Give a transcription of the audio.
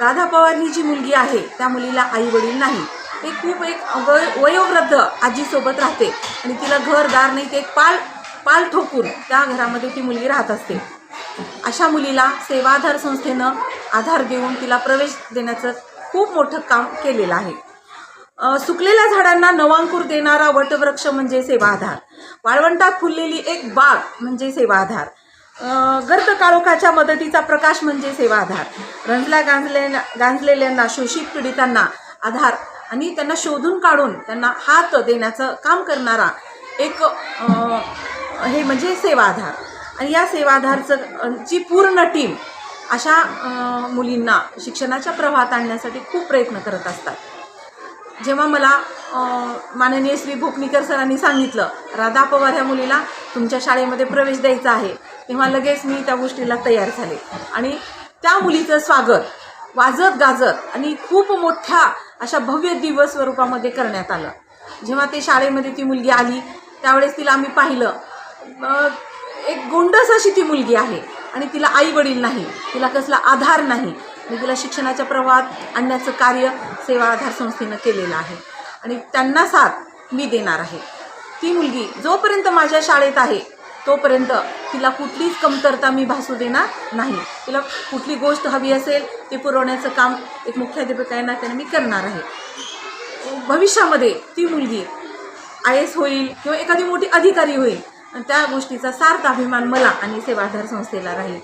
राधा पवार ही जी मुलगी आहे त्या मुलीला आई वडील नाही. ते खूप एक वय वयोवृद्ध आजीसोबत राहते आणि तिला घरदार नाही ते एक पाल पाल ठोकून त्या घरामध्ये ती मुलगी राहत असते. अशा मुलीला सेवाधार संस्थेनं आधार देऊन तिला प्रवेश देण्याचं खूप मोठं काम केलेलं आहे. सुकलेल्या झाडांना नवांकूर देणारा वटवृक्ष म्हणजे सेवाधार. वाळवंटात फुललेली एक बाग म्हणजे सेवाधार. गर्द काळोखाच्या मदतीचा प्रकाश म्हणजे सेवाधार. रंजल्या गांजले गांजलेल्यांना शोषित पीडितांना आधार आणि त्यांना शोधून काढून त्यांना हात देण्याचं काम करणारा एक हे म्हणजे सेवाधार. आणि या सेवाधारचं अ, ची पूर्ण टीम अशा मुलींना शिक्षणाच्या प्रवाहात आणण्यासाठी खूप प्रयत्न करत असतात. जेव्हा मला माननीय श्री भोकणीकर सरांनी सांगितलं राधा पवार ह्या मुलीला तुमच्या शाळेमध्ये प्रवेश द्यायचा आहे तेव्हा लगेच मी त्या गोष्टीला तयार झाले. आणि त्या मुलीचं स्वागत वाजत गाजत आणि खूप मोठ्या अशा भव्य दिवस स्वरूपामध्ये करण्यात आलं. जेव्हा ते शाळेमध्ये ती मुलगी आली त्यावेळेस तिला आम्ही पाहिलं एक गोंडस अशी ती मुलगी आहे आणि तिला आई वडील नाही तिला कसला आधार नाही. आणि तिला शिक्षणाच्या प्रवाहात आणण्याचं कार्य सेवा आधार संस्थेनं केलेलं आहे. आणि त्यांना साथ मी देणार आहे. ती मुलगी जोपर्यंत माझ्या शाळेत आहे तोपर्यंत तिला कुठलीच कमतरता मी भासू देणार नाही. तिला कुठली गोष्ट हवी असेल ते पुरवण्याचं काम एक मुख्याध्यापक आहे ना त्याने मी करणार आहे. भविष्यामध्ये ती मुलगी आय एस होईल किंवा एखादी मोठी अधिकारी होईल. आणि त्या गोष्टीचा सार्थ अभिमान मला आणि सेवाधार संस्थेला राहील.